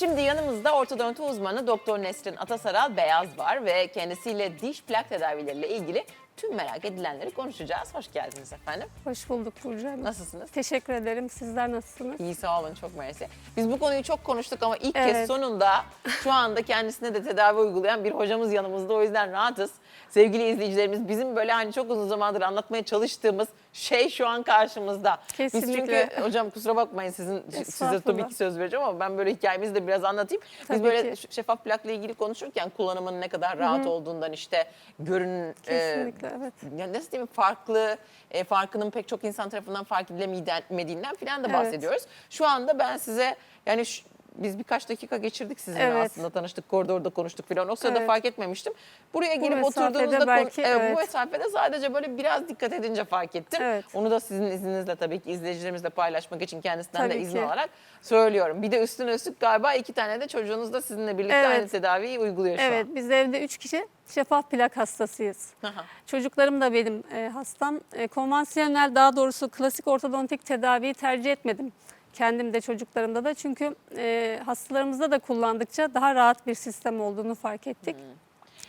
Şimdi yanımızda ortodonti uzmanı Doktor Nesrin Atasaral Beyaz var ve kendisiyle diş plak tedavileriyle ilgili tüm merak edilenleri konuşacağız. Hoş geldiniz efendim. Hoş bulduk Burcu Hanım. Nasılsınız? Teşekkür ederim. Sizler nasılsınız? İyi sağ olun çok mersi. Biz bu konuyu çok konuştuk ama ilk kez Evet. sonunda şu anda kendisine de tedavi uygulayan bir hocamız yanımızda. O yüzden rahatız. Sevgili izleyicilerimiz bizim böyle hani çok uzun zamandır anlatmaya çalıştığımız şey şu an karşımızda. Biz Kesinlikle. çünkü hocam kusura bakmayın sizin size tabii ki söz vereceğim ama ben böyle hikayemizi de biraz anlatayım. Biz Tabii böyle ki. şeffaf plakla ilgili konuşurken kullanımın ne kadar rahat olduğundan işte görün e, Kesinlikle evet. ya nasıl diyeyim farklı e, farkının pek çok insan tarafından fark edilemediğinden filan da Evet. bahsediyoruz. Şu anda ben size yani şu- biz birkaç dakika geçirdik sizinle Evet. aslında tanıştık koridorda konuştuk filan o sırada Evet. fark etmemiştim. Buraya Bu gelip oturduğunuzda belki, evet, bu evet. mesafede sadece böyle biraz dikkat edince fark ettim. Evet. Onu da sizin izninizle tabii ki izleyicilerimizle paylaşmak için kendisinden de Tabii izin ki. alarak söylüyorum. Bir de üstüne üstlük galiba iki tane de çocuğunuz da sizinle birlikte Evet. aynı tedaviyi uyguluyor şu Evet an. biz evde üç kişi şeffaf plak hastasıyız. Aha. Çocuklarım da benim e, hastam. E, konvansiyonel daha doğrusu klasik ortodontik tedaviyi tercih etmedim. Kendim de çocuklarımda da çünkü e, hastalarımızda da kullandıkça daha rahat bir sistem olduğunu fark ettik.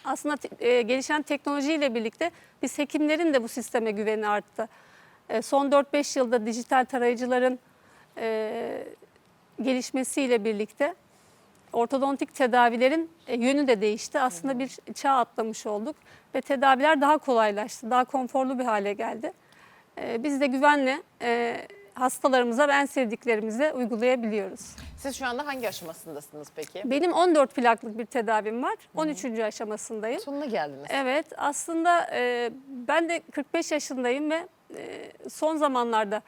Aslında te- e, gelişen teknolojiyle birlikte biz hekimlerin de bu sisteme güveni arttı. E, son 4-5 yılda dijital tarayıcıların e, gelişmesiyle birlikte ortodontik tedavilerin e, yönü de değişti. Aslında bir çağ atlamış olduk ve tedaviler daha kolaylaştı, daha konforlu bir hale geldi. E, Biz de güvenle e, hastalarımıza ve en sevdiklerimize uygulayabiliyoruz. Siz şu anda hangi aşamasındasınız peki? Benim 14 plaklık bir tedavim var. 13. aşamasındayım. Sonuna geldiniz. Evet aslında e, ben de 45 yaşındayım ve e, son zamanlarda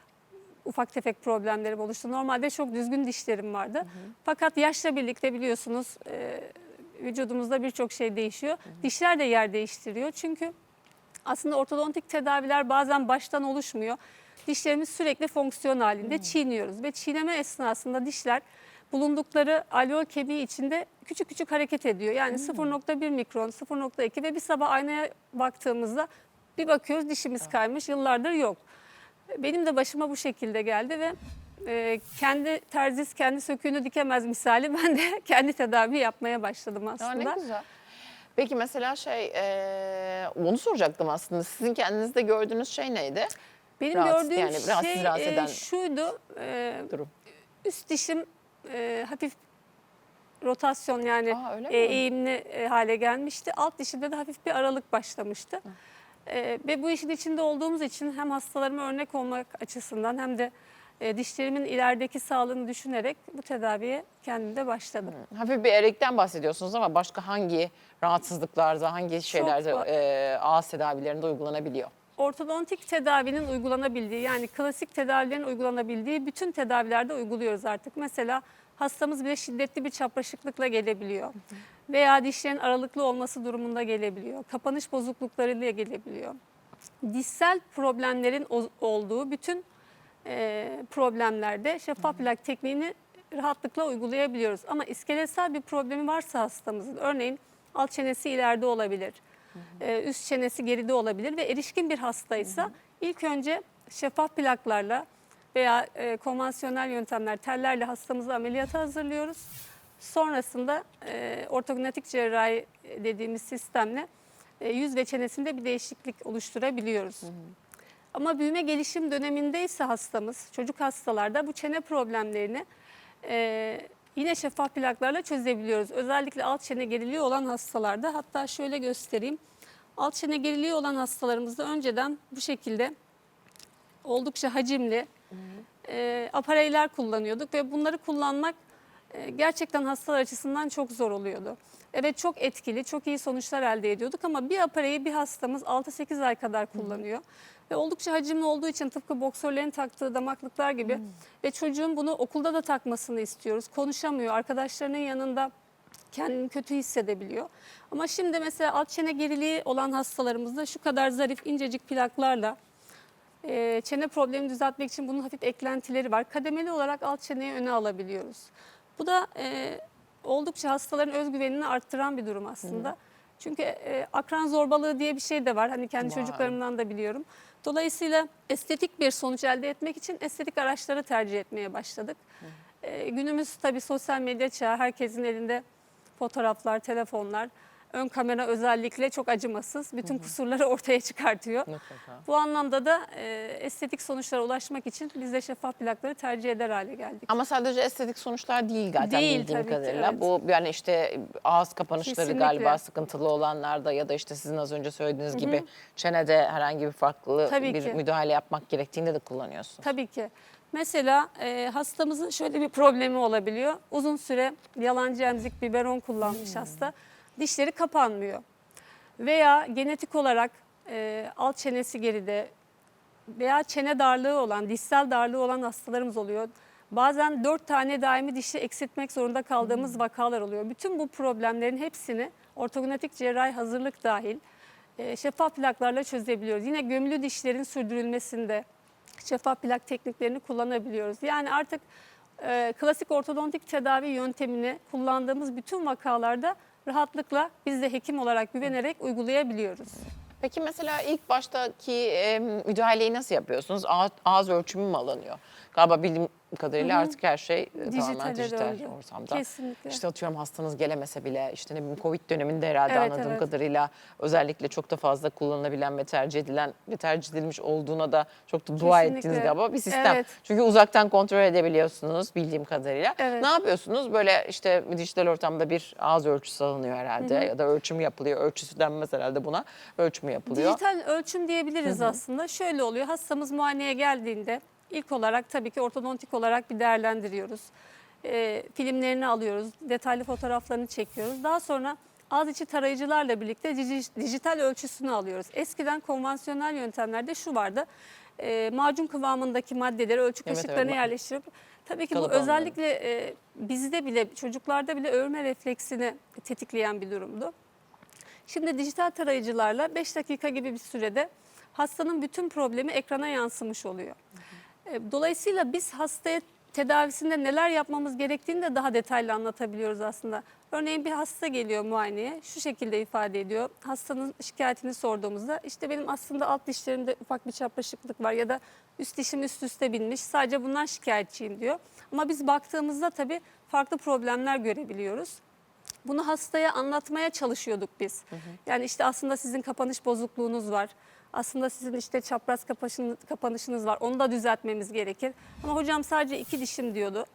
ufak tefek problemlerim oluştu. Normalde çok düzgün dişlerim vardı. Fakat yaşla birlikte biliyorsunuz e, vücudumuzda birçok şey değişiyor. Dişler de yer değiştiriyor. Çünkü aslında ortodontik tedaviler bazen baştan oluşmuyor. Dişlerimiz sürekli fonksiyon halinde çiğniyoruz ve çiğneme esnasında dişler bulundukları alveol kemiği içinde küçük küçük hareket ediyor. Yani 0.1 mikron, 0.2 ve bir sabah aynaya baktığımızda bir bakıyoruz dişimiz kaymış, yıllardır yok. Benim de başıma bu şekilde geldi ve e, kendi terziz kendi söküğünü dikemez misali ben de kendi tedavi yapmaya başladım Ya aslında. ne güzel. Peki mesela şey, eee, onu soracaktım aslında. Sizin kendinizde gördüğünüz şey neydi? Benim Rahatsız- gördüğüm yani rahatsız- şey rahatsız e, eden- şuydu. e, Durum. üst dişim e, hafif rotasyon yani Aa, e, eğimli e, hale gelmişti. Alt dişimde de hafif bir aralık başlamıştı. E, ve bu işin içinde olduğumuz için hem hastalarıma örnek olmak açısından hem de e, dişlerimin ilerideki sağlığını düşünerek bu tedaviye kendim de başladım. Hafif bir erekten bahsediyorsunuz ama başka hangi rahatsızlıklarda, hangi şeylerde var. eee ağız tedavilerinde uygulanabiliyor? Ortodontik tedavinin uygulanabildiği yani klasik tedavilerin uygulanabildiği bütün tedavilerde uyguluyoruz artık. Mesela hastamız bile şiddetli bir çapraşıklıkla gelebiliyor. Veya dişlerin aralıklı olması durumunda gelebiliyor. Kapanış bozukluklarıyla gelebiliyor. Dişsel problemlerin olduğu bütün e, problemlerde şeffaf plak tekniğini rahatlıkla uygulayabiliyoruz. Ama iskeletsel bir problemi varsa hastamızın örneğin alt çenesi ileride olabilir, e, üst çenesi geride olabilir ve erişkin bir hastaysa ilk önce şeffaf plaklarla veya e, konvansiyonel yöntemler tellerle hastamızı ameliyata hazırlıyoruz. Sonrasında e, ortognatik cerrahi dediğimiz sistemle e, yüz ve çenesinde bir değişiklik oluşturabiliyoruz. Ama büyüme gelişim dönemindeyse hastamız, çocuk hastalarda bu çene problemlerini e, yine şeffaf plaklarla çözebiliyoruz. Özellikle alt çene geriliği olan hastalarda hatta şöyle göstereyim. Alt çene geriliği olan hastalarımızda önceden bu şekilde oldukça hacimli e, apareyler kullanıyorduk ve bunları kullanmak gerçekten hastalar açısından çok zor oluyordu. Evet çok etkili, çok iyi sonuçlar elde ediyorduk ama bir apareyi bir hastamız 6-8 ay kadar kullanıyor. Ve oldukça hacimli olduğu için tıpkı boksörlerin taktığı damaklıklar gibi ve çocuğun bunu okulda da takmasını istiyoruz. Konuşamıyor, arkadaşlarının yanında kendini kötü hissedebiliyor. Ama şimdi mesela alt çene geriliği olan hastalarımızda şu kadar zarif incecik plaklarla e, çene problemini düzeltmek için bunun hafif eklentileri var. Kademeli olarak alt çeneyi öne alabiliyoruz. Bu da e, oldukça hastaların özgüvenini arttıran bir durum aslında. Çünkü e, akran zorbalığı diye bir şey de var. Hani kendi Var. çocuklarımdan da biliyorum. Dolayısıyla estetik bir sonuç elde etmek için estetik araçları tercih etmeye başladık. E, günümüz tabii sosyal medya çağı. Herkesin elinde fotoğraflar, telefonlar. Ön kamera özellikle çok acımasız. Bütün kusurları ortaya çıkartıyor. Mutlaka. Bu anlamda da e, estetik sonuçlara ulaşmak için biz de şeffaf plakları tercih eder hale geldik. Ama sadece estetik sonuçlar değil zaten Değil, bildiğim tabii ki, kadarıyla. evet. Bu yani işte ağız kapanışları Kesinlikle. galiba sıkıntılı olanlarda ya da işte sizin az önce söylediğiniz gibi çenede herhangi bir farklı Tabii bir ki. müdahale yapmak gerektiğinde de kullanıyorsun. Tabii ki. Mesela e, hastamızın şöyle bir problemi olabiliyor. Uzun süre yalancı emzik biberon kullanmış hasta. Dişleri kapanmıyor. Veya genetik olarak e, alt çenesi geride veya çene darlığı olan, dişsel darlığı olan hastalarımız oluyor. Bazen dört tane daimi dişi eksiltmek zorunda kaldığımız vakalar oluyor. Bütün bu problemlerin hepsini ortogonetik cerrahi hazırlık dahil e, şeffaf plaklarla çözebiliyoruz. Yine gömülü dişlerin sürdürülmesinde şeffaf plak tekniklerini kullanabiliyoruz. Yani artık e, klasik ortodontik tedavi yöntemini kullandığımız bütün vakalarda rahatlıkla biz de hekim olarak güvenerek uygulayabiliyoruz. Peki mesela ilk baştaki e, müdahaleyi nasıl yapıyorsunuz? Ağız, ağız ölçümü mü alınıyor? Galiba bildiğim kadarıyla artık her şey e, tamamen dijital döndü. ortamda. Kesinlikle. İşte atıyorum hastanız gelemese bile işte ne bileyim Covid döneminde herhalde Evet, anladığım evet. kadarıyla özellikle çok da fazla kullanılabilen ve tercih edilen ve tercih edilmiş olduğuna da çok da dua Kesinlikle. ettiniz galiba bir sistem. Evet. Çünkü uzaktan kontrol edebiliyorsunuz bildiğim kadarıyla. Evet. Ne yapıyorsunuz? Böyle işte dijital ortamda bir ağız ölçüsü alınıyor herhalde ya da ölçüm yapılıyor. Ölçüsü denmez herhalde buna. Ölçümü yapılıyor. Dijital ölçüm diyebiliriz aslında. Şöyle oluyor. Hastamız muayeneye geldiğinde ilk olarak tabii ki ortodontik olarak bir değerlendiriyoruz. Ee, filmlerini alıyoruz, detaylı fotoğraflarını çekiyoruz. Daha sonra ağız içi tarayıcılarla birlikte dij- dijital ölçüsünü alıyoruz. Eskiden konvansiyonel yöntemlerde şu vardı. Ee, macun kıvamındaki maddeleri ölçü Evet, kaşıklarına evet. yerleştirip tabii ki bu alınıyordu. özellikle e, bizde bile çocuklarda bile örme refleksini tetikleyen bir durumdu. Şimdi dijital tarayıcılarla 5 dakika gibi bir sürede hastanın bütün problemi ekrana yansımış oluyor. E, Dolayısıyla biz hastaya tedavisinde neler yapmamız gerektiğini de daha detaylı anlatabiliyoruz aslında. Örneğin bir hasta geliyor muayeneye şu şekilde ifade ediyor. Hastanın şikayetini sorduğumuzda işte benim aslında alt dişlerimde ufak bir çapraşıklık var ya da üst dişim üst üste binmiş sadece bundan şikayetçiyim diyor. Ama biz baktığımızda tabii farklı problemler görebiliyoruz. Bunu hastaya anlatmaya çalışıyorduk biz. Yani işte aslında sizin kapanış bozukluğunuz var. Aslında sizin işte çapraz kapanışın- kapanışınız var. Onu da düzeltmemiz gerekir. Ama hocam sadece iki dişim diyordu.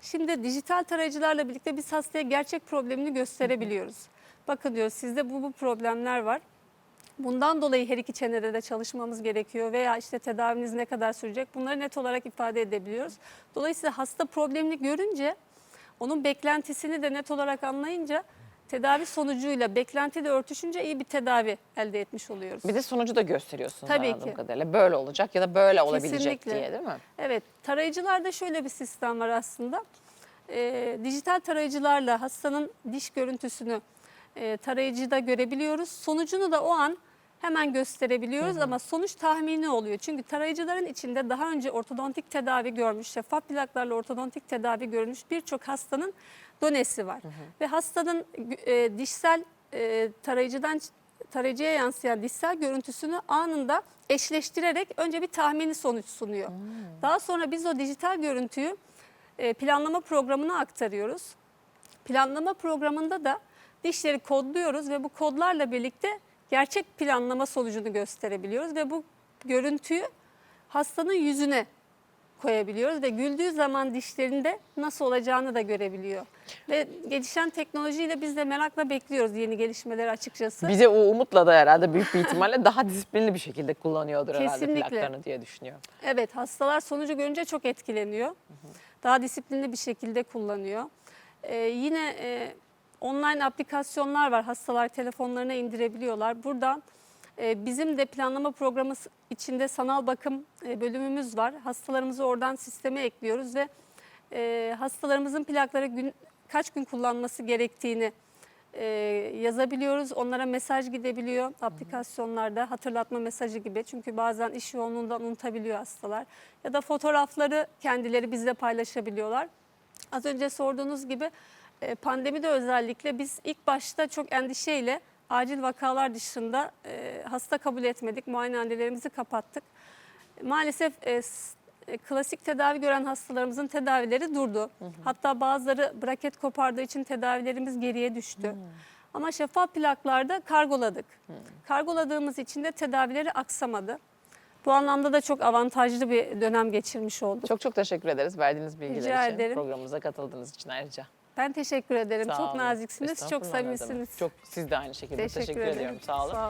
Şimdi dijital tarayıcılarla birlikte biz hastaya gerçek problemini gösterebiliyoruz. Bakın diyor sizde bu bu problemler var. Bundan dolayı her iki çenede de çalışmamız gerekiyor veya işte tedaviniz ne kadar sürecek bunları net olarak ifade edebiliyoruz. Dolayısıyla hasta problemini görünce onun beklentisini de net olarak anlayınca tedavi sonucuyla beklenti de örtüşünce iyi bir tedavi elde etmiş oluyoruz. Bir de sonucu da gösteriyorsunuz Tabii anladığım ki. kadarıyla. Böyle olacak ya da böyle olabilecek Kesinlikle. diye değil mi? Evet, tarayıcılarda şöyle bir sistem var aslında. Ee, dijital tarayıcılarla hastanın diş görüntüsünü e, tarayıcıda görebiliyoruz. Sonucunu da o an hemen gösterebiliyoruz ama sonuç tahmini oluyor. Çünkü tarayıcıların içinde daha önce ortodontik tedavi görmüş, şeffaf plaklarla ortodontik tedavi görmüş birçok hastanın donesi var. Ve hastanın e, dişsel e, tarayıcıdan tarayıcıya yansıyan dişsel görüntüsünü anında eşleştirerek önce bir tahmini sonuç sunuyor. Daha sonra biz o dijital görüntüyü e, planlama programına aktarıyoruz. Planlama programında da dişleri kodluyoruz ve bu kodlarla birlikte gerçek planlama sonucunu gösterebiliyoruz ve bu görüntüyü hastanın yüzüne koyabiliyoruz ve güldüğü zaman dişlerinde nasıl olacağını da görebiliyor. Ve gelişen teknolojiyle biz de merakla bekliyoruz yeni gelişmeleri açıkçası. Bize o umutla da herhalde büyük bir ihtimalle daha disiplinli bir şekilde kullanıyordur herhalde Kesinlikle. plaklarını diye düşünüyorum. Evet hastalar sonucu görünce çok etkileniyor. Daha disiplinli bir şekilde kullanıyor. Ee, yine e, online aplikasyonlar var. Hastalar telefonlarına indirebiliyorlar. Buradan e, bizim de planlama programı içinde sanal bakım e, bölümümüz var. Hastalarımızı oradan sisteme ekliyoruz ve e, hastalarımızın plakları gün, kaç gün kullanması gerektiğini yazabiliyoruz. Onlara mesaj gidebiliyor aplikasyonlarda hatırlatma mesajı gibi. Çünkü bazen iş yoğunluğundan unutabiliyor hastalar. Ya da fotoğrafları kendileri bizle paylaşabiliyorlar. Az önce sorduğunuz gibi pandemide özellikle biz ilk başta çok endişeyle acil vakalar dışında e, hasta kabul etmedik. Muayenehanelerimizi kapattık. Maalesef e, e, klasik tedavi gören hastalarımızın tedavileri durdu. Hatta bazıları braket kopardığı için tedavilerimiz geriye düştü. Ama şeffaf plaklarda kargoladık. Kargoladığımız için de tedavileri aksamadı. Bu anlamda da çok avantajlı bir dönem geçirmiş olduk. Çok çok teşekkür ederiz verdiğiniz bilgiler Rica için. ederim. Programımıza katıldığınız için ayrıca. Ben teşekkür ederim. Sağ çok olun. naziksiniz, çok Estağfurullah, ne demek. samimisiniz. Çok siz de aynı şekilde teşekkür, ederim. ediyorum. Sağ olun. Sağ olun.